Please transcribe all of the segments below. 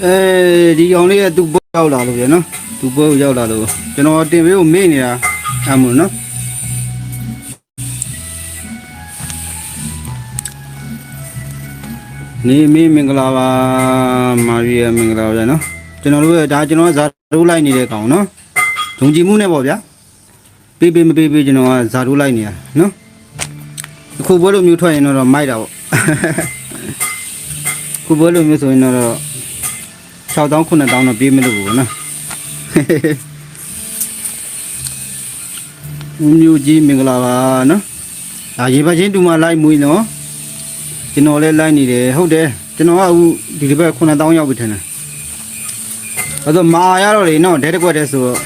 အဲဒီကောင်လေးကသူ့ဘောရောက်လာလို့ပြနော်သူ့ဘောရောက်လာလို့ကျွန်တော်တင်ပေးကိုမေ့နေတာအမှန်နော်နေမင်းမင်္ဂလာပါမာရီယာမင်္ဂလာပါဗျာနော်ကျွန်တော်တို့ကဒါကျွန်တော်ကဇာတိုးလိုက်နေတဲ့ကောင်နော်ဒုံကြည်မှုနဲ့ပေါ့ဗျာပေးပေးမပေးပေးကျွန်တော်ကဇာတိုးလိုက်နေတာနော်အခုဘွဲလိုမျိုးထွက်ရင်တော့မိုက်တာပေါ့ခုဘွဲလိုမျိုးဆိုရင်တော့ 6000 9000တော့ပေးမလို့ဘူးနော်ဦးမျိုးကြီးမင်္ဂလာပါနော်ဒါရေပတ်ချင်းတူမလိုက်မွေးနော်ကျွန်တော်လည်းလိုက်နေတယ်ဟုတ်တယ်ကျွန်တော်ကအခုဒီတစ်ပတ်9000ရောက်ပြီထင်တယ်အဲ့တော့မာရတော့လေနော်ဒဲတစ်ကွက်တည်းဆိုတော့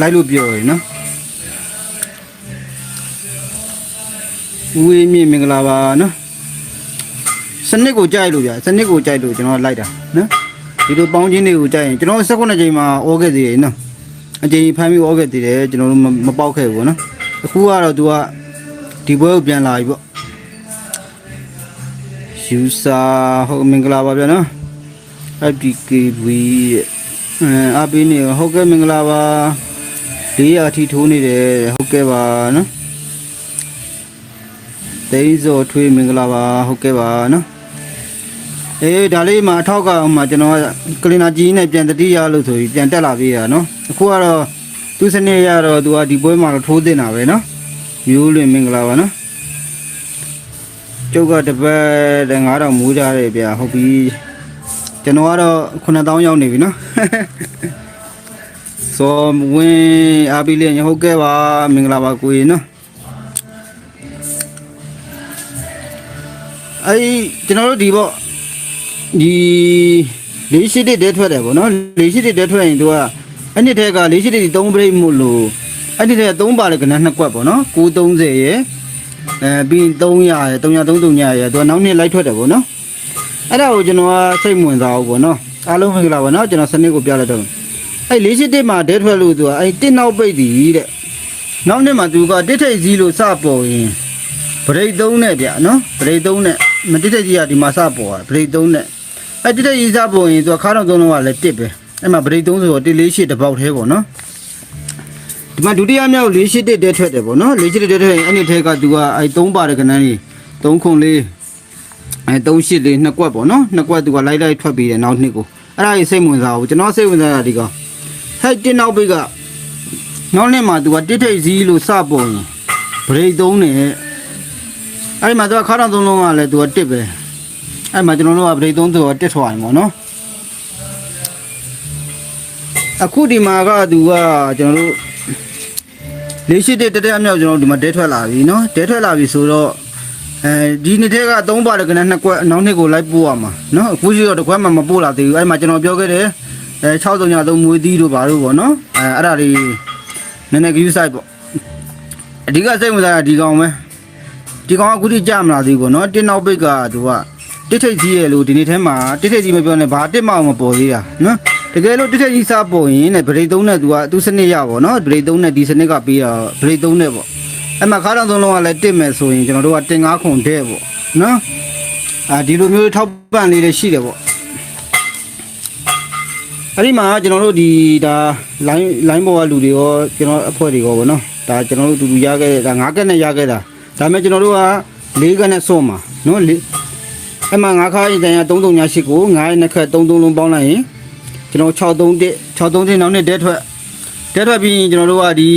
လိုက်လို့ပြောရယ်နော်ဦးဝေးမြင့်မင်္ဂလာပါနော်စနစ်ကိုကြိုက်လို့ဗျာစနစ်ကိုကြိုက်လို့ကျွန်တော်လိုက်တာနော် ဒီလိုပေါင်းချင်းတွေကိုကြိုက်ရင်ကျွန်တော်16ချိန်မှာဩခဲ့သေးတယ်နော်အကြိမ်ဖမ်းပြီးဩခဲ့သေးတယ်ကျွန်တော်တို့မမပေါက်ခဲ့ဘူးနော်အခုကတော့ तू ကဒီဘွဲကိုပြန်လာပြီပေါ့ယူစာဟုတ်မင်္ဂလာပါဗျာနော် FDKV အဲအပင်းနေဟုတ်ကဲ့မင်္ဂလာပါ၄ရာအထိထိုးနေတယ်ဟုတ်ကဲ့ပါနော်သိန်းစောထွေးမင်္ဂလာပါဟုတ်ကဲ့ပါနော် အေးဒါလေးမှာအထောက်ကဟိုမှာကျွန်တော်ကကလင်နာကြီးနဲ့ပြန်တတိယလို့ဆိုပြီးပြန်တက်လာပြီရနော်အခုကတော့သူစနေရတော့သူကဒီပွဲမှာတော့ထိုးတင်တာပဲနော်မျိုးလွင်မင်္ဂလာပါနော်ကျုပ်ကတပတ်တည်း9000မူးကြတယ်ဗျာဟုတ်ပြီကျွန်တော်ကတော့9000ရောက်နေပြီနော်စောဝင်းအားပြီးလေးညဟုတ်ကဲ့ပါမင်္ဂလာပါကိုကြီးနော်အဲ့ကျွန်တော်တို့ဒီပေါ့ ဒီလေးရှိတဲ့တဲထွက်တယ်ဗောနော်လေးရှိတဲ့တဲထွက်ရင်သူကအဲ့နှစ်ထဲကလေးရှိတဲ့ဒီ3ပရိတ်မို့လို့အဲ့ဒီထဲ3ပါလေကနနှစ်ကွက်ဗောနော်930ရယ်အဲပြီး300ရယ်333ရယ်သူကနောက်နှစ်လိုက်ထွက်တယ်ဗောနော်အဲ့ဒါကိုကျွန်တော်ကစိတ်ဝင်စားဘူးဗောနော်အားလုံးမင်္ဂလာပါနော်ကျွန်တော်စနစ်ကိုပြလိုက်တော့အဲ့လေးရှိတဲ့မှာတဲထွက်လို့သူကအဲ့တစ်နောက်ပိတ်တည်တဲ့နောက်နှစ်မှာသူကတစ်ထိတ်စည်းလို့စပေါ်ရင်ပရိတ်3နဲ့ဗျနော်ပရိတ်3နဲ့မတစ်ထိတ်ကြီးကဒီမှာစပေါ်တာပရိတ်3နဲ့ အဲ့တိတဲ့ရေးစားပုံရင်သူကခါတော့သုံးလုံးကလည်းတစ်ပဲအဲ့မှာဗရိတ်သုံးဆိုတော့တစ်လေးရှိတစ်ပေါက်သေးပေါ့နော်ဒီမှာဒုတိယမြောက်လေးရှိတစ်တဲထွက်တယ်ပေါ့နော်လေးရှိတစ်တဲထွက်ရင်အဲ့ဒီထဲကသူကအဲ့သုံးပါတဲ့ကဏ္ဍကြီးသုံးခုလေးအဲ့သုံးရှိလေးနှစ်ကွက်ပေါ့နော်နှစ်ကွက်သူကလိုက်လိုက်ထွက်ပြီးတယ်နောက်နှစ်ကိုအဲ့ဒါကြီးစိတ်ဝင်စားဘူးကျွန်တော်စိတ်ဝင်စားတာဒီကောင်ဟဲ့တစ်နောက်ပိတ်ကနောက်နှစ်မှာသူကတစ်ထိတ်စည်းလို့စပုံရင်ဗရိတ်သုံးနေအဲ့ဒီမှာသူကခါတော့သုံးလုံးကလည်းသူကတစ်ပဲ အဲ့မှာကျွန်တော်တို့ကဗရိတ်သုံးဆိုတော့တက်ထွားရင်ပေါ့နော်အခုဒီမှာကသူကကျွန်တော်တို့လေးရှိတဲ့တက်တက်အမြောက်ကျွန်တော်တို့ဒီမှာဒဲထွက်လာပြီနော်ဒဲထွက်လာပြီဆိုတော့အဲဒီနေ့တည်းကသုံးပါတယ်ကနနှစ်ကွက်နောက်နှစ်ကိုလိုက်ပို့ရမှာနော်အခုရှိတော့တစ်ခွက်မှမပို့လာသေးဘူးအဲ့မှာကျွန်တော်ပြောခဲ့တယ်အဲ6303မွေးသီးတို့ဘာတို့ပေါ့နော်အဲအဲ့ဒါလေးနည်းနည်း view site ပေါ့အဓိကစိတ်ဝင်စားတာဒီကောင်ပဲ ဒီကောင်ကအခုထိကြမလာသေးဘူးเนาะတင်းနောက်ပိတ်ကသူက တစ်ထိပ်ကြီးရဲ့လို့ဒီနေ့ထဲမှာတစ်ထိပ်ကြီးမပြောနဲ့ဘာတစ်မအောင်မပေါ်သေးတာနော်တကယ်လို့တစ်ထိပ်ကြီးစားပေါ်ရင်နဲ့ဗရိတ်သုံးနဲ့သူကသူစနစ်ရပါတော့ဗရိတ်သုံးနဲ့ဒီစနစ်ကပေးတာဗရိတ်သုံးနဲ့ပေါ့အဲ့မှာခါတောင်သုံးလုံးကလည်းတစ်မယ်ဆိုရင်ကျွန်တော်တို့ကတင်ငါးခွန်တဲ့ပေါ့နော်အာဒီလိုမျိုးထောက်ပံ့လေးတွေရှိတယ်ပေါ့အဲ့ဒီမှာကျွန်တော်တို့ဒီဒါ line line ပေါ်ကလူတွေရောကျွန်တော်အဖွဲ့တွေရောပေါ့နော်ဒါကျွန်တော်တို့အတူတူရခဲ့တာငါးကက်နဲ့ရခဲ့တာဒါပေမဲ့ကျွန်တော်တို့ကလေးကက်နဲ့စွန့်မှာနော် အဲ့မှာငါးခါးရင်တန်ရ3388ကိုငါးရက်နှစ်ခက်33လုံးပေါင်းလိုက်ရင်ကျွန်တော်631 631နောက်နဲ့တဲထွက်တဲထွက်ပြီးရင်ကျွန်တော်တို့ကဒီ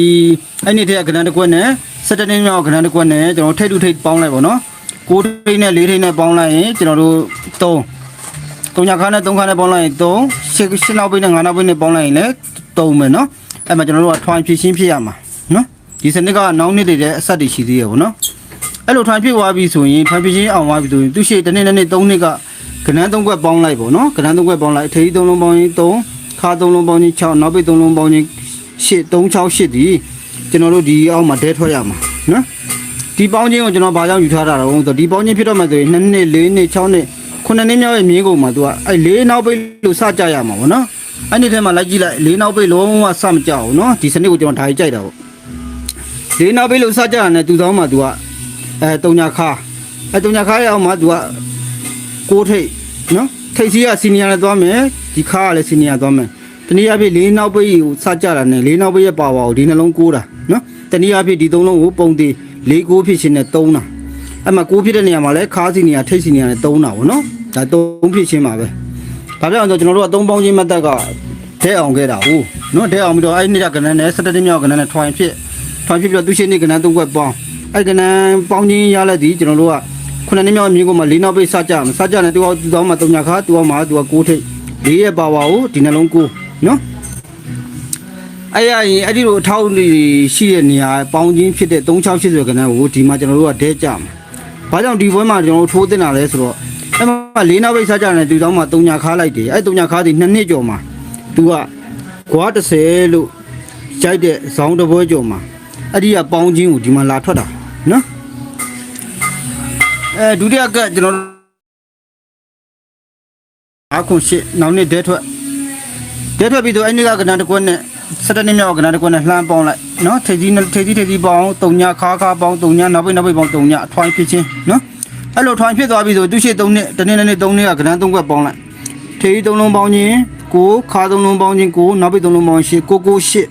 အဲ့ဒီထက်ကဏ္ဍတစ်ခွက်နဲ့17နှစ်မြောက်ကဏ္ဍတစ်ခွက်နဲ့ကျွန်တော်ထိတ်တူထိတ်ပေါင်းလိုက်ပါနော်6ထိတ်နဲ့4ထိတ်နဲ့ပေါင်းလိုက်ရင်ကျွန်တော်တို့3 3ညခါနဲ့3ခါနဲ့ပေါင်းလိုက်ရင်3 8 8နောက်ပိတ်နဲ့9နောက်ပိတ်နဲ့ပေါင်းလိုက်ရင်လည်း3ပဲနော်အဲ့မှာကျွန်တော်တို့ကထွိုင်းဖြစ်ရှင်းဖြစ်ရမှာနော်ဒီစနစ်ကနောက်နှစ်တွေတဲ့အဆက်တွေရှိသေးရပါတော့ အဲ့လိုထွန်ဖြစ်သွားပြီဆိုရင်ထွန်ဖြစ်ချင်းအောင်သွားပြီဆိုရင်သူရှိတစ်နေ့တစ်နေ့သုံးနှစ်ကကဏ္ဍသုံးခွက်ပေါင်းလိုက်ပေါ့နော်ကဏ္ဍသုံးခွက်ပေါင်းလိုက်အထေးသုံးလုံးပေါင်းရင်3ခါသုံးလုံးပေါင်းရင်6နောက်ပိတ်သုံးလုံးပေါင်းရင်8 3 6 8ဒီကျွန်တော်တို့ဒီအောက်မှာဒဲထွက်ရမှာနော်ဒီပေါင်းချင်းကိုကျွန်တော်ဘာကြောင့်ယူထားတာတော့ဆိုတော့ဒီပေါင်းချင်းဖြစ်တော့မှဆိုရင်2နှစ်4နှစ်6နှစ်9နှစ်မြောက်ရဲ့မြင်းကုန်မှာသူကအဲ့၄နောက်ပိတ်လို့စကြရမှာပေါ့နော်အဲ့ဒီထဲမှာလိုက်ကြည့်လိုက်၄နောက်ပိတ်လုံးဝစမကြအောင်နော်ဒီစနစ်ကိုကျွန်တော်ဓာတ်ကြိုက်တာပေါ့၄နောက်ပိတ်လို့စကြရတဲ့သူသောမှာသူက အဲတုံညာခါအဲတုံညာခါရအောင်မှာသူကကိုးထိတ်နော်ထိတ်စီကစီနီယာနဲ့သွားမယ်ဒီခါကလည်းစီနီယာသွားမယ်တနည်းအားဖြင့်လေးနောက်ပိတ်ကိုစကြတာနဲ့လေးနောက်ပိတ်ရဲ့ပါဝါကိုဒီနှလုံးကိုးတာနော်တနည်းအားဖြင့်ဒီသုံးလုံးကိုပုံသေးလေးကိုးဖြစ်ခြင်းနဲ့သုံးတာအဲ့မှာကိုးဖြစ်တဲ့နေရာမှာလည်းခါစီနီယာထိတ်စီနီယာနဲ့သုံးတာဗောနော်ဒါသုံးဖြစ်ခြင်းပါပဲဒါပြောင်းဆိုကျွန်တော်တို့ကသုံးပေါင်းချင်းမတ်တက်ကတဲအောင်ခဲ့တာဟုတ်နော်တဲအောင်ပြီးတော့အဲ့နေ့ကကနန်းနဲ့17နှစ်မြောက်ကနန်းနဲ့ထွိုင်ဖြစ်ထွိုင်ဖြစ်ပြီးတော့သူရှိနေကနန်းသုံးခွက်ပေါင်း အဲ့ကနန်းပေါင်းချင်းရလက်ဒီကျွန်တော်တို့ကခုနှစ်နှစ်မြောက်မြေကိုမှလေးနောက်ပိတ်စကြမှာစကြနေသူကသူတော်မှတုံညာခါသူကမှသူကကိုးထိတ်လေးရဲ့ပါဝါကိုဒီနှလုံးကိုးနော်အဲ့ရရင်အဲ့ဒီလိုအထောက်အီရှိတဲ့နေရာပေါင်းချင်းဖြစ်တဲ့3680ကဏ္ဍကိုဒီမှာကျွန်တော်တို့ကဒဲကြမှာဘာကြောင့်ဒီဘွဲမှာကျွန်တော်တို့ထိုးတင်တာလဲဆိုတော့အဲ့မှာလေးနောက်ပိတ်စကြနေသူတော်မှတုံညာခါလိုက်တယ်အဲ့တုံညာခါဒီနှစ်နှစ်ကျော်မှာသူကကွာ30လို့ကြိုက်တဲ့ဇောင်းတစ်ပွဲကျော်မှာအဲ့ဒီကပေါင်းချင်းကိုဒီမှာလာထွက်တာ နော်အဲဒုတိယကကျွန်တော်အခုရှိနောက်နေ့ဒဲထွက်ဒဲထွက်ပြီးတော့အဲ့ဒီကကဏ္ဍတစ်ခွက်နဲ့စက်တနှစ်မြောက်ကဏ္ဍတစ်ခွက်နဲ့လှမ်းပေါင်းလိုက်နော်ထေကြီးထေကြီးထေကြီးပေါင်းတုံညာခါခါပေါင်းတုံညာနောက်ပိတ်နောက်ပိတ်ပေါင်းတုံညာအထွိုင်းဖြစ်ချင်းနော်အဲ့လိုထွိုင်းဖြစ်သွားပြီဆိုသူရှိ3နှစ်တနေ့နဲ့နေ့3နှစ်ကကဏ္ဍ3ခွက်ပေါင်းလိုက်ထေကြီး3လုံးပေါင်းချင်းကိုခါ3လုံးပေါင်းချင်းကိုနောက်ပိတ်3လုံးပေါင်းရှစ်ကိုကိုရှစ်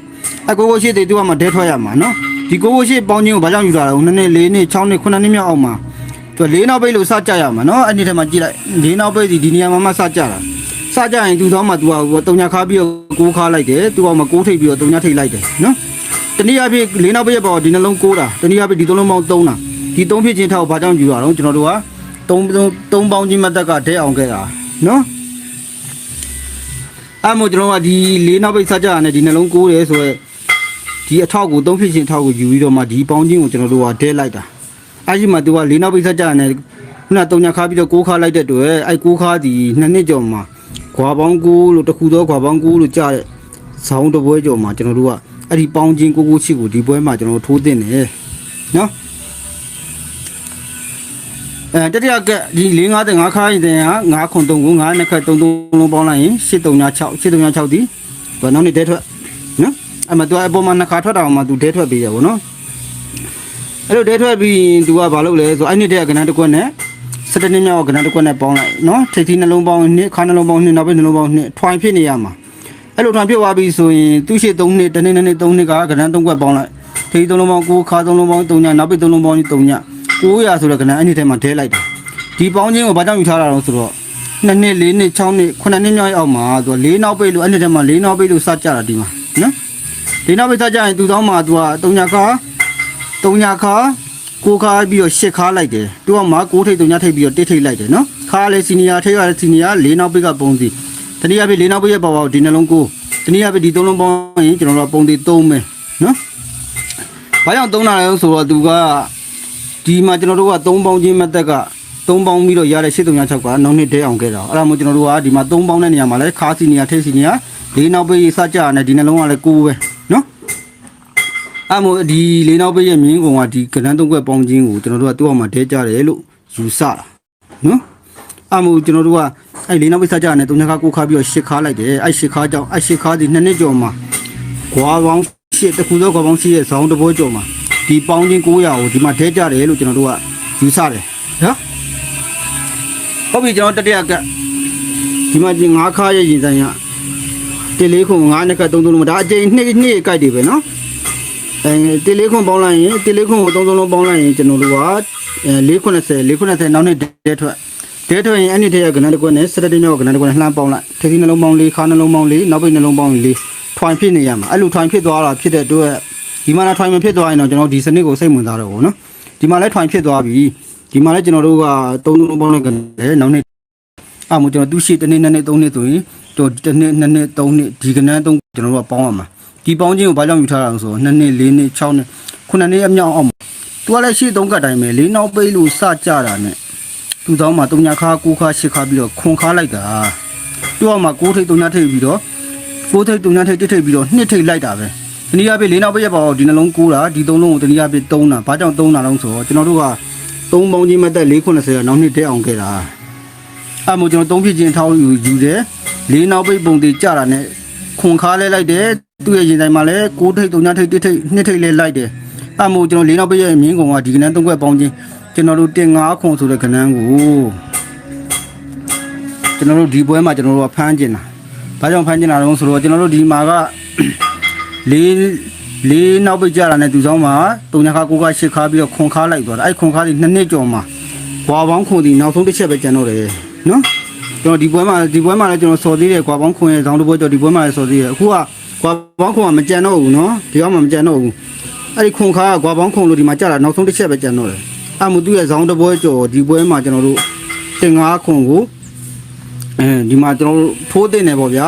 အကိုကိုရှစ်တေသူကမှဒဲထွက်ရမှာနော် ဒီကိုကိုရှစ်ပေါင်းချင်းကိုဘာကြောင့်ယူလာတာလဲ2နှစ်4နှစ်6နှစ်9နှစ်မြောက်အောင်မှာသူကလေးနောက်ပိတ်လို့စကြရမှာနော်အဲ့ဒီထဲမှာကြည့်လိုက်လေးနောက်ပိတ်ဒီဒီနေရာမှာမှစကြတာစကြရင်သူတော့မှသူကတုံညာခါပြီးတော့ကိုးခါလိုက်တယ်သူကမှကိုးထိပ်ပြီးတော့တုံညာထိပ်လိုက်တယ်နော်တနည်းအားဖြင့်လေးနောက်ပိတ်ပေါ်ဒီနှလုံးကိုးတာတနည်းအားဖြင့်ဒီသုံးလုံးပေါင်းသုံးတာဒီသုံးဖြစ်ချင်းထောက်ဘာကြောင့်ယူရအောင်ကျွန်တော်တို့ကသုံးသုံးပေါင်းချင်းမတက်ကဒဲအောင်ခဲ့တာနော်အဲ့မို့ကျွန်တော်ကဒီလေးနောက်ပိတ်စကြရနဲ့ဒီနှလုံးကိုးတယ်ဆိုရဲ ဒီအထောက်ကိုသုံးဖြစ်ချင်းထောက်ကိုယူပြီးတော့မှဒီပေါင်းချင်းကိုကျွန်တော်တို့ကဒဲလိုက်တာအဲ့ဒီမှာသူကလေးနောက်ပိတ်ဆက်ကြတယ်ခုနတုံညာခါပြီးတော့ကိုးခါလိုက်တဲ့တွေ့အဲ့ကိုးခါဒီနှစ်နှစ်ကျော်မှာခွာပေါင်းကိုလို့တခုသောခွာပေါင်းကိုလို့ကြားတဲ့ဇောင်းတစ်ပွဲကျော်မှာကျွန်တော်တို့ကအဲ့ဒီပေါင်းချင်းကိုကိုချစ်ကိုဒီပွဲမှာကျွန်တော်ထိုးတင်တယ်နော်အဲတတိယကဒီ၄5 5ခါရင်တည်းဟာ9ခွန်3ကို9နှစ်ခက်3 3လုံးပေါင်းလိုက်ရင်8 3 6 8 3 6ဒီဘာနောက်နေ့တဲထွက်နော် အဲ့မှာသူအပေါ်မှာနှစ်ခါထွက်တာအောင်မှာသူတဲထွက်ပေးရပါတော့နော်အဲ့လိုတဲထွက်ပြီးရင် तू ကဘာလုပ်လဲဆိုအဲ့နှစ်တည်းကကဏ္ဍတစ်ခွက်နဲ့စက်တနှစ်မြောက်ကဏ္ဍတစ်ခွက်နဲ့ပေါင်းလိုက်နော်ထိပ်သီးနှလုံးပေါင်းနှစ်ခါနှလုံးပေါင်းနှစ်နောက်ပိတ်နှလုံးပေါင်းနှစ်ထွိုင်ဖြစ်နေရမှာအဲ့လိုထွိုင်ဖြစ်သွားပြီဆိုရင်သူ့ရှိ3နှစ်တစ်နှစ်နှစ်နှစ်3နှစ်ကကဏ္ဍ3ခွက်ပေါင်းလိုက်ထိပ်သီး3လုံးပေါင်း9ခါ3လုံးပေါင်း3ညနောက်ပိတ်3လုံးပေါင်း3ည900ဆိုတဲ့ကဏ္ဍအဲ့ဒီထဲမှာထဲလိုက်တယ်ဒီပေါင်းချင်းကိုဘာကြောင့်ယူထားတာလဲဆိုတော့နှစ်နှစ်၄နှစ်6နှစ်9နှစ်မြောက်အောင်မှာသူက၄နောက်ပိတ်လို့အဲ့ဒီထဲမှာ၄နောက်ပိတ်လို့စကြတာဒီမှာနော် ၄နောက်ပိတ်စကြရင်သူတောင်းမှာသူက3ညခါတုံညာခါကိုခါပြီးတော့ရှစ်ခါလိုက်တယ်သူကမှကိုထိတ်တုံညာထိတ်ပြီးတော့တစ်ထိတ်လိုက်တယ်နော်ခါလည်းစီနီယာထိတ်ရတဲ့စီနီယာလေးနောက်ပိတ်ကပုံစီတနည်းအားဖြင့်လေးနောက်ပိတ်ရဲ့ပေါ်ပေါ်ဒီနှလုံးကိုတနည်းအားဖြင့်ဒီသုံးလုံးပေါင်းရင်ကျွန်တော်တို့ကပုံသေးသုံးမယ်နော်ဘာကြောင့်သုံးတာလဲဆိုတော့သူကဒီမှာကျွန်တော်တို့က3ပေါင်းချင်းမသက်က3ပေါင်းပြီးတော့ရတဲ့8396ကနောက်နှစ်တဲအောင်ခဲ့တာအဲ့ဒါမို့ကျွန်တော်တို့ကဒီမှာ3ပေါင်းတဲ့နေရာမှာလဲခါစီနီယာထိတ်စီနီယာလေးနောက်ပိတ်စကြရတယ်ဒီနှလုံးကလည်းကိုးပဲနော် အမို့ဒီလေးနောက်ပိတ်ရဲ့မြင်းကုံကဒီကဏ္ဍသုံးခွက်ပေါင်းခြင်းကိုကျွန်တော်တို့ကသူ့အောင်မှာတဲကြတယ်လို့ယူဆတာနော်အမို့ကျွန်တော်တို့ကအဲ့လေးနောက်ပိတ်စကြတယ်တုံညာခါကိုခါပြီးတော့ရှစ်ခါလိုက်တယ်အဲ့ရှစ်ခါကြောင့်အဲ့ရှစ်ခါဒီနှစ်နှစ်ကျော်မှာခွာပေါင်းရှစ်တခုသောခွာပေါင်းရှိရဲ့ဇောင်းတစ်ဘောကျော်မှာဒီပေါင်းခြင်း900ကိုဒီမှာတဲကြတယ်လို့ကျွန်တော်တို့ကယူဆတယ်နော်ဟုတ်ပြီကျွန်တော်တတိယကဒီမှာဒီ9ခါရဲ့ရင်ဆိုင်ရတေလေးခု9နှစ်က3 3လုံးဒါအကျိန်နှစ်နှစ်ကြိုက်တယ်ပဲနော် အဲတေလေးခွန်ပေါင်းလိုက်ရင်တေလေးခွန်ကိုသုံးသုံးလုံးပေါင်းလိုက်ရင်ကျွန်တော်တို့ကအဲ490 490နောက်နေ့ဒဲထွက်ဒဲထွက်ရင်အဲ့ဒီတည်းကကဏ္ဍတစ်ခွက်နဲ့စက်တင်မြောက်ကဏ္ဍတစ်ခွက်နဲ့လှမ်းပေါင်းလိုက်ထေစီနှလုံးပေါင်းလေးခါနှလုံးပေါင်းလေးနောက်ပိတ်နှလုံးပေါင်းလေးထွိုင်ဖြစ်နေရမှာအဲ့လိုထွိုင်ဖြစ်သွားတာဖြစ်တဲ့အတွက်ဒီမှာလည်းထွိုင်မဖြစ်သွားရင်တော့ကျွန်တော်ဒီစနစ်ကိုစိတ်ဝင်စားတော့ဘောနော်ဒီမှာလည်းထွိုင်ဖြစ်သွားပြီဒီမှာလည်းကျွန်တော်တို့ကသုံးသုံးလုံးပေါင်းလိုက်ကလည်းနောက်နေ့အမှုကျွန်တော်သူရှိတစ်နေ့နှစ်နေ့သုံးနေ့ဆိုရင်တို့တစ်နေ့နှစ်နေ့သုံးနေ့ဒီကဏ္ဍသုံးကျွန်တော်တို့ကပေါင်းရမှာ ဒီပေါင်းချင်းကိုဘာကြောင့်ယူထားတာလဲဆိုတော့2နှစ်4နှစ်6နှစ်9နှစ်အမြောက်အောင်သူကလည်းရှေ့သုံးကတ်တိုင်းပဲလေးနောက်ပိတ်လို့စကြတာနဲ့သူတောင်းမှာ3ညခါ9ခါ10ခါပြီးတော့ခွန်ခါလိုက်တာသူကမှ6ထိပ်3ညထိပ်ပြီးတော့6ထိပ်3ညထိပ်တစ်ထိပ်ပြီးတော့2ထိပ်လိုက်တာပဲတနည်းအားဖြင့်လေးနောက်ပိတ်ရပါတော့ဒီနှလုံး9တာဒီ3လုံးကိုတနည်းအားဖြင့်3တာဘာကြောင့်3တာလဲဆိုတော့ကျွန်တော်တို့က3ပေါင်းချင်းမတက်490တော့နောက်နှစ်တဲအောင်ခဲ့တာအဲ့မို့ကျွန်တော်3ဖြစ်ချင်းထောက်ယူယူတယ်လေးနောက်ပိတ်ပုံသေးကြတာနဲ့ခွန်ခါလဲလိုက်တယ် သူ့ရဲ့ရင်တိုင်းမှာလဲ6ထိပ်3ထိပ်1ထိပ်2ထိပ်လဲလိုက်တယ်အမို့ကျွန်တော်လေးနောက်ပိတ်ရဲ့မြင်းကုံကဒီကနန်းသုံးခွက်ပေါင်းချင်းကျွန်တော်တို့တင်5ခွန်ဆိုတဲ့ကနန်းကိုကျွန်တော်တို့ဒီပွဲမှာကျွန်တော်တို့ကဖမ်းကျင်တာဘာကြောင့်ဖမ်းကျင်တာလဲဆိုတော့ကျွန်တော်တို့ဒီမှာကလေးလေးနောက်ပိတ်ကြတာနဲ့သူဆောင်မှာတုံညာခါကိုကရှစ်ခါပြီးတော့ခွန်ခါလိုက်သွားတာအဲ့ခွန်ခါဒီနှစ်နှစ်ကျော်မှာဘွာပေါင်းခွန်ဒီနောက်ဆုံးတစ်ချက်ပဲကျန်တော့တယ်နော်ကျွန်တော်ဒီပွဲမှာဒီပွဲမှာလည်းကျွန်တော်စော်သေးတယ်ကွာပေါင်းခွန်ရဲ့ဇောင်းတစ်ပွဲကျော်ဒီပွဲမှာလည်းစော်သေးတယ်အခုက ကွာပေါင်းခွန်ကမကျန်တော့ဘူးနော်ဒီအောင်မှမကျန်တော့ဘူးအဲ့ဒီခွန်ခါကကွာပေါင်းခွန်လို့ဒီမှာကြာတာနောက်ဆုံးတစ်ချက်ပဲကျန်တော့တယ်အဲ့မှုသူ့ရဲ့ဇောင်းတစ်ပွဲကျော်ဒီပွဲမှာကျွန်တော်တို့တင်ငါးခွန်ကိုအဲဒီမှာကျွန်တော်တို့ထိုးတင်နေပေါ့ဗျာ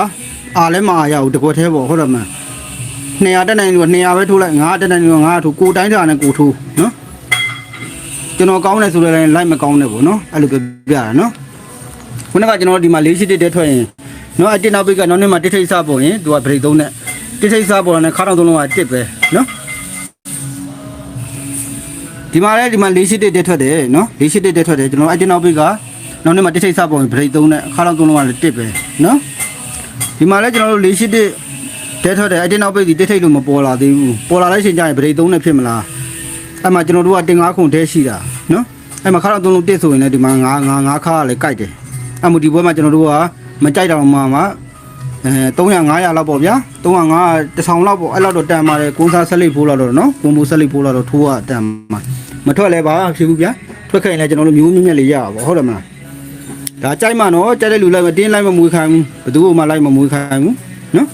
အားလည်းမအားရဘူးတကွက်သေးပေါ့ဟုတ်တယ်မလား200တက်နိုင်လို့200ပဲထိုးလိုက်900တက်နိုင်လို့900ထိုးကိုတိုင်းတာနဲ့ကိုထိုးနော်ကျွန်တော်ကောင်းတယ်ဆိုလည်းလိုက်မကောင်းနဲ့ပေါ့နော်အဲ့လိုပြပြတာနော်ခုနကကျွန်တော်ဒီမှာ၄ရှိတစ်တက်ထွက်ရင် နော်အတစ်နောက်ပိတ်ကနောက်နေ့မှာတစ်ထိပ်စားပေါ်ရင်သူကဗရိတ်သုံးနဲ့တစ်ထိပ်စားပေါ်တာနဲ့ခါတော့သုံးလုံးကတစ်ပဲနော်ဒီမှာလည်းဒီမှာ၄ရှိတစ်တက်ထွက်တယ်နော်၄ရှိတစ်တက်ထွက်တယ်ကျွန်တော်အတစ်နောက်ပိတ်ကနောက်နေ့မှာတစ်ထိပ်စားပေါ်ရင်ဗရိတ်သုံးနဲ့ခါတော့သုံးလုံးကလည်းတစ်ပဲနော်ဒီမှာလည်းကျွန်တော်တို့၄ရှိတစ်တဲထွက်တယ်အဲ့ဒီနောက်ပိတ်ဒီတိတ်ထိတ်လို့မပေါ်လာသေးဘူးပေါ်လာလိုက်ချိန်ကျရင်ဗရိတ်သုံးနဲ့ဖြစ်မလားအဲ့မှာကျွန်တော်တို့ကတင်ငါးခုတဲရှိတာနော်အဲ့မှာခါတော့သုံးလုံးတစ်ဆိုရင်လည်းဒီမှာငါးငါးငါးခါကလည်းကြိုက်တယ်အဲ့မှာဒီဘွဲမှာကျွန်တော်တို့က မကြိုက်တော့မှမှာအဲ300 500လောက်ပေါ့ဗျာ300 500တစ်ဆောင်လောက်ပေါ့အဲ့လောက်တော့တန်ပါတယ်ကုန်းစားဆက်လိပ်ဖိုးလောက်တော့နော်ကုန်းမိုးဆက်လိပ်ဖိုးလောက်တော့ထိုးရတန်မှာမထွက်လဲပါဖြစ်ဘူးဗျာထွက်ခဲ့ရင်လည်းကျွန်တော်တို့မျိုးမြင့်မြတ်လေးရပါဟုတ်တယ်မလားဒါကြိုက်မှနော်ကြိုက်တဲ့လူလိုက်မတင်းလိုက်မမွေးခိုင်းဘူးဘယ်သူမှလိုက်မမွေးခိုင်းဘူးနော်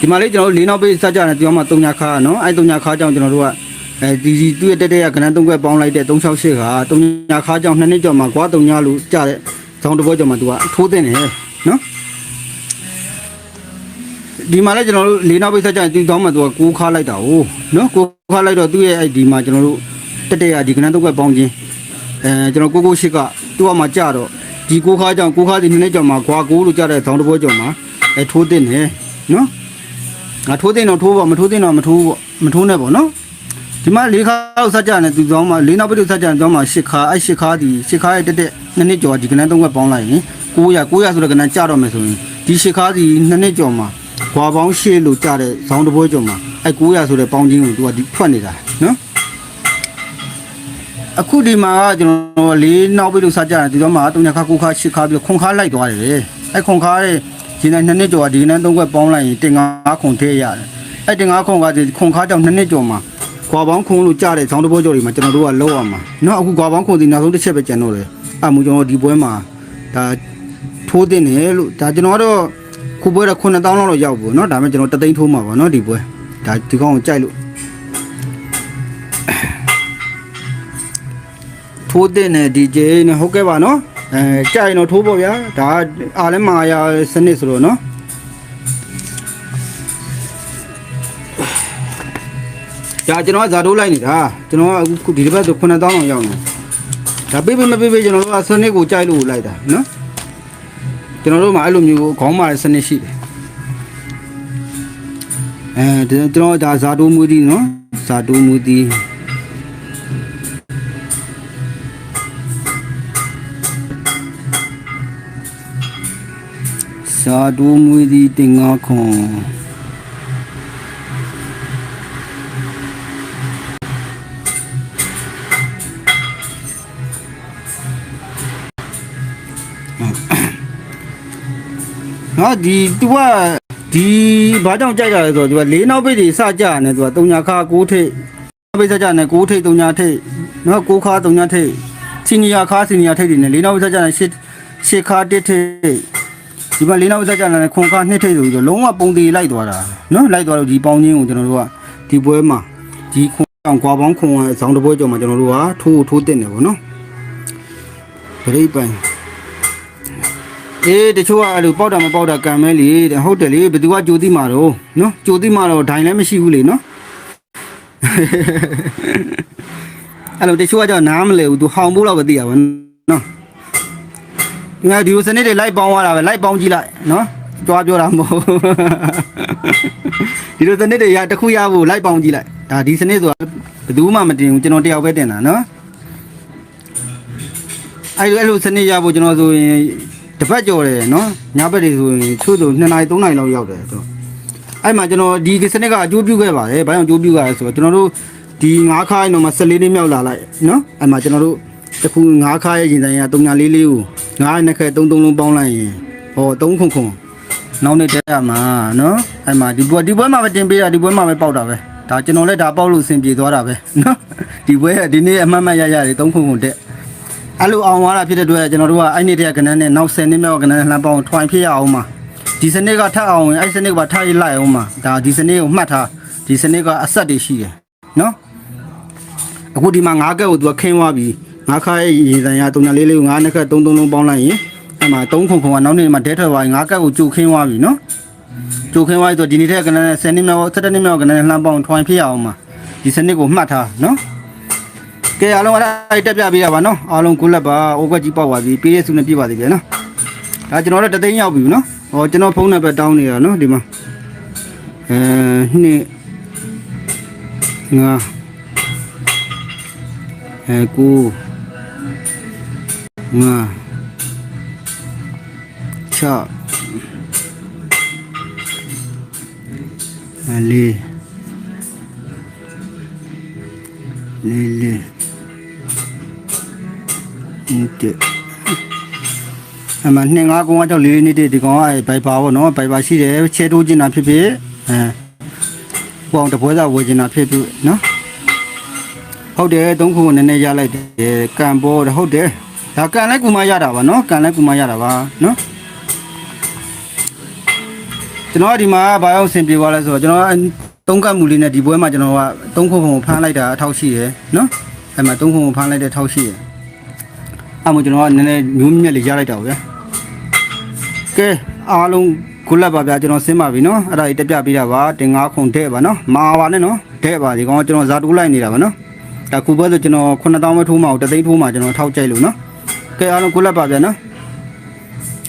ဒီမှာလေးကျွန်တော်တို့လေးနောက်ပေးစကြတယ်ပြောမှ3ညခါနော်အဲ3ညခါကြောင့်ကျွန်တော်တို့ကအဲဒီဒီသူ့ရဲ့တက်တက်ရကနန်း3ခွက်ပေါင်းလိုက်တဲ့368က3ညခါကြောင့်2နှစ်ကျော်မှာကွာ3ညလို့ကြတဲ့ ဇောင်းတစ်ပွဲကျော်မှာသူကထိုးတဲ့နေနော်ဒီမှာလည်းကျွန်တော်တို့လေးနောက်ပိတ်ဆက်ကြရင်ဒီကောင်းမှာသူကကိုးခါလိုက်တာ哦နော်ကိုးခါလိုက်တော့သူ့ရဲ့အဲ့ဒီမှာကျွန်တော်တို့တက်တက်ရဒီကနန်း3ခွက်ပေါင်းခြင်းအဲကျွန်တော်ကိုကိုရှိကသူ့အမှာကြတော့ဒီကိုးခါကြောင့်ကိုးခါဒီနှစ်နှစ်ကျော်မှာကွာကိုးလို့ကြတဲ့ဇောင်းတစ်ပွဲကျော်မှာအဲထိုးတဲ့နေနော်ငါထိုးသိန်းတော့ထိုးပေါ့မထိုးသိန်းတော့မထိုးပေါ့မထိုးနဲ့ပေါ့နော် ဒီမှာလေးခါလောက်စကြနဲ့သူကြောင်းမှာလေးနောက်ပိတ်စကြနဲ့ကြောင်းမှာရှစ်ခါအဲ့ရှစ်ခါဒီရှစ်ခါရဲ့တက်တက်နှစ်နှစ်ကျော်ဒီကနန်းသုံးခွက်ပေါင်းလိုက်ရင်900 900ဆိုတဲ့ကနန်းကြတော့မယ်ဆိုရင်ဒီရှစ်ခါဒီနှစ်နှစ်ကျော်မှာဘွာပေါင်းရှစ်လို့ကြတဲ့ဇောင်းတစ်ပွဲကျော်မှာအဲ့900ဆိုတဲ့ပေါင်းချင်းကိုသူကဒီဖွက်နေတာနော်အခုဒီမှာကကျွန်တော်လေးနောက်ပိတ်လို့စကြတယ်ဒီတော့မှာ3ညခါ9ခါ10ခါပြီးခွန်ခါလိုက်သွားတယ်အဲ့ခွန်ခါရဲ့ဒီနေ့နှစ်နှစ်ကျော်ကဒီနေ့3ခွက်ပေါင်းလိုက်ရင်တင်9ခွန်ထည့်ရတယ်အဲ့တင်9ခွန်ကဒီခွန်ခါကြောင့်နှစ်နှစ်ကျော်မှာ ကွာပေါင်းခွန်လို့ကြတဲ့ဇောင်းတစ်ပွဲကျော်တွေမှာကျွန်တော်တို့ကလောက်ရမှာเนาะအခုကွာပေါင်းခွန်ဒီနောက်ဆုံးတစ်ချက်ပဲကျန်တော့တယ်အဲ့မူကျွန်တော်ဒီပွဲမှာဒါထိုးတင်တယ်လို့ဒါကျွန်တော်ကတော့ခုပွဲတော့9000လောက်တော့ရောက်ဘူးเนาะဒါပေမဲ့ကျွန်တော်တသိန်းထိုးမှာပါเนาะဒီပွဲဒါဒီကောင်ကိုကြိုက်လို့ ထိုးတဲ့နဲ့ DJ နဲ့ဟုတ်ကဲ့ပါနော်အဲကြိုင်တော့ထိုးပေါ့ဗျာဒါအားလည်းမာယာစနစ်ဆိုတော့နော် ဒါကျွန်တော်ကဇာတိုးလိုက်နေတာကျွန်တော်ကအခုဒီတစ်ပတ်ဆို9000တောင်ရောက်နေဒါပေးပေးမပေးပေးကျွန်တော်တို့ကစနစ်ကိုကြိုက်လို့လိုက်တာနော်ကျွန်တော်တို့မှာအဲ့လိုမျိုးခေါင်းမာတဲ့စနစ်ရှိတယ်အဲဒီကျွန်တော်ဒါဇာတိုးမူဒီနော်ဇာတိုးမူဒီစာတူမွေဒီတင်ငါခွန် ဟာဒီသူကဒီဘာကြောင့်ကြိုက်တာလဲဆိုတော့သူကလေးနောက်ပိတ်တွေစကြရတယ်သူကတုံညာခါကိုးထိတ်နောက်ပိတ်စကြတယ်ကိုးထိတ်တုံညာထိတ်နော်ကိုးခါတုံညာထိတ်စီနီယာခါစီနီယာထိတ်တွေနဲ့လေးနောက်ပိတ်စကြတယ်ရှစ်ရှစ်ခါတစ်ထိတ်ဒီမှာလေးနောက်ဆက်ကြလာတဲ့ခွန်ကားနှစ်ထိပ်ဆိုပြီးတော့လုံးဝပုံသေးလိုက်သွားတာနော်လိုက်သွားလို့ဒီပေါင်းချင်းကိုကျွန်တော်တို့ကဒီပွဲမှာဒီခွန်အောင်ကွာပေါင်းခွန်ရဲ့ဇောင်းတစ်ပွဲကျော်မှာကျွန်တော်တို့ကထိုးထိုးတက်နေပေါ့နော်ဗရိတ်ပိုင် အေးတချို့ကအဲ့လိုပေါက်တာမပေါက်တာကံမဲလေတဲ့ဟုတ်တယ်လေဘယ်သူကကြိုသိမှာတော့နော်ကြိုသိမှာတော့ဒိုင်လည်းမရှိဘူးလေနော်အဲ့လိုတချို့ကကြောင့်နားမလဲဘူးသူဟောင်ဖို့တော့မသိရပါနော်ငါဒီလိုစနစ်တွေလိုက်ပေါင်းသွားတာပဲလိုက်ပေါင်းကြည့်လိုက်နော်ကြွားပြောတာမဟုတ်ဒီလိုစနစ်တွေရတစ်ခုရဖို့လိုက်ပေါင်းကြည့်လိုက်ဒါဒီစနစ်ဆိုတာဘယ်သူမှမတင်ဘူးကျွန်တော်တယောက်ပဲတင်တာနော်အဲ့လိုအဲ့လိုစနစ်ရဖို့ကျွန်တော်ဆိုရင် တစ်ပတ်ကြော်တယ်နော်ညဘက်တွေဆိုရင်ချို့ဆို2နာရီ3နာရီလောက်ရောက်တယ်ဆိုတော့အဲ့မှာကျွန်တော်ဒီစနစ်ကအကျိုးပြုခဲ့ပါတယ်ဘာကြောင့်အကျိုးပြုရလဲဆိုတော့ကျွန်တော်တို့ဒီ9ခါရင်တော့မှ14နှစ်မြောက်လာလိုက်နော်အဲ့မှာကျွန်တော်တို့တခု9ခါရဲ့ရင်ဆိုင်က3ညာလေးလေးကိုငါးနှစ်ခဲသုံးသုံးလုံးပေါင်းလိုက်ရင်ဟော3ခုခုနောက်နေ့တက်ရမှာနော်အဲ့မှာဒီပွဲဒီပွဲမှာပဲတင်ပေးတာဒီပွဲမှာပဲပေါက်တာပဲဒါကျွန်တော်လည်းဒါပေါက်လို့အဆင်ပြေသွားတာပဲနော်ဒီပွဲကဒီနေ့အမှတ်မှတ်ရရတယ်3ခုခုတက် အဲ့လိုအောင်သွားတာဖြစ်တဲ့အတွက်ကျွန်တော်တို့ကအဲ့နေ့တည်းကနန်းနဲ့နောက်10နှစ်မြောက်ကနန်းလှမ်းပေါင်းထွိုင်ဖြစ်ရအောင်မှာဒီစနစ်ကထပ်အောင်ရင်အဲ့စနစ်ကပါထားရလိုက်အောင်မှာဒါဒီစနစ်ကိုမှတ်ထားဒီစနစ်ကအဆက်တွေရှိတယ်နော်အခုဒီမှာငါးကက်ကိုသူကခင်းသွားပြီငါးခါရဲ့ရေတန်ရ3လေးလေးကိုငါးနှစ်ခက်3 3လုံးပေါင်းလိုက်ရင်အဲ့မှာ3ခုခုကနောက်နေ့မှာဒဲထွက်သွားရင်ငါးကက်ကိုကြိုခင်းသွားပြီနော်ကြိုခင်းသွားပြီဆိုဒီနေ့ထက်ကနန်းနဲ့10နှစ်မြောက်17နှစ်မြောက်ကနန်းနဲ့လှမ်းပေါင်းထွိုင်ဖြစ်ရအောင်မှာဒီစနစ်ကိုမှတ်ထားနော် ကဲအားလုံးအဲ့တက်ပြပေးရပါနော်အားလုံးကိုလက်ပါအိုကွက်ကြီးပေါက်ပါပြီပေးရစုနဲ့ပြပါသေးတယ်နော်ဒါကျွန်တော်တို့တသိန်းရောက်ပြီနော်ဟောကျွန်တော်ဖုန်းနံပါတ်တောင်းနေတာနော်ဒီမှာအဲနှစ်ငါအဲကိုငါချအလေးလေးလေး ဒီအမနှစ်ငါကောင်ကကြောက်လေးလေးနေတဲ့ဒီကောင်ကအဲဘိုက်ပါပေါ့နော်ဘိုက်ပါရှိတယ်ချဲတိုးကျင်တာဖြစ်ဖြစ်အဲဘောင်တပွဲစားဝယ်ကျင်တာဖြစ်ဖြစ်နော်ဟုတ်တယ်သုံးခုကိုနည်းနည်းရလိုက်တယ်ကံပေါ်တယ်ဟုတ်တယ်ဒါကံလိုက်ကူမရတာပါနော်ကံလိုက်ကူမရတာပါနော်ကျွန်တော်ကဒီမှာဘာအောင်ဆင်ပြေသွားလဲဆိုတော့ကျွန်တော်ကသုံးကတ်မူလေးနဲ့ဒီပွဲမှာကျွန်တော်ကသုံးခုခုကိုဖမ်းလိုက်တာအထောက်ရှိတယ်နော်အဲ့မှာသုံးခုကိုဖမ်းလိုက်တဲ့ထောက်ရှိတယ် အဲ့မှာကျွန်တော်ကနည်းနည်းညှိုးမြက်လေးရလိုက်တာဗျာကဲအားလုံးခုလက်ပါဗျာကျွန်တော်ဆင်းပါပြီနော်အဲ့ဒါကြီးတက်ပြပေးတာပါတင်ငါးခုတဲ့ပါနော်မာပါနဲ့နော်တဲ့ပါဒီကောင်ကကျွန်တော်ဇာတူးလိုက်နေတာပါနော်ဒါခုဘဲဆိုကျွန်တော်9000ပဲထိုးမှာတသိန်းထိုးမှာကျွန်တော်ထောက်ကြိုက်လို့နော်ကဲအားလုံးကိုလက်ပါဗျာနော်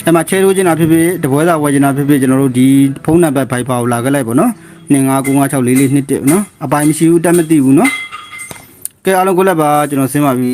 အဲ့မှာချဲထိုးချင်တာဖြစ်ဖြစ်တပွဲသာဝယ်ချင်တာဖြစ်ဖြစ်ကျွန်တော်တို့ဒီဖုန်းနံပါတ်ဖိုက်ပါကိုလာခဲ့လိုက်ပေါ့နော်29964422နော်အပိုင်မရှိဘူးတက်မသိဘူးနော်ကဲအားလုံးကိုလက်ပါကျွန်တော်ဆင်းပါပြီ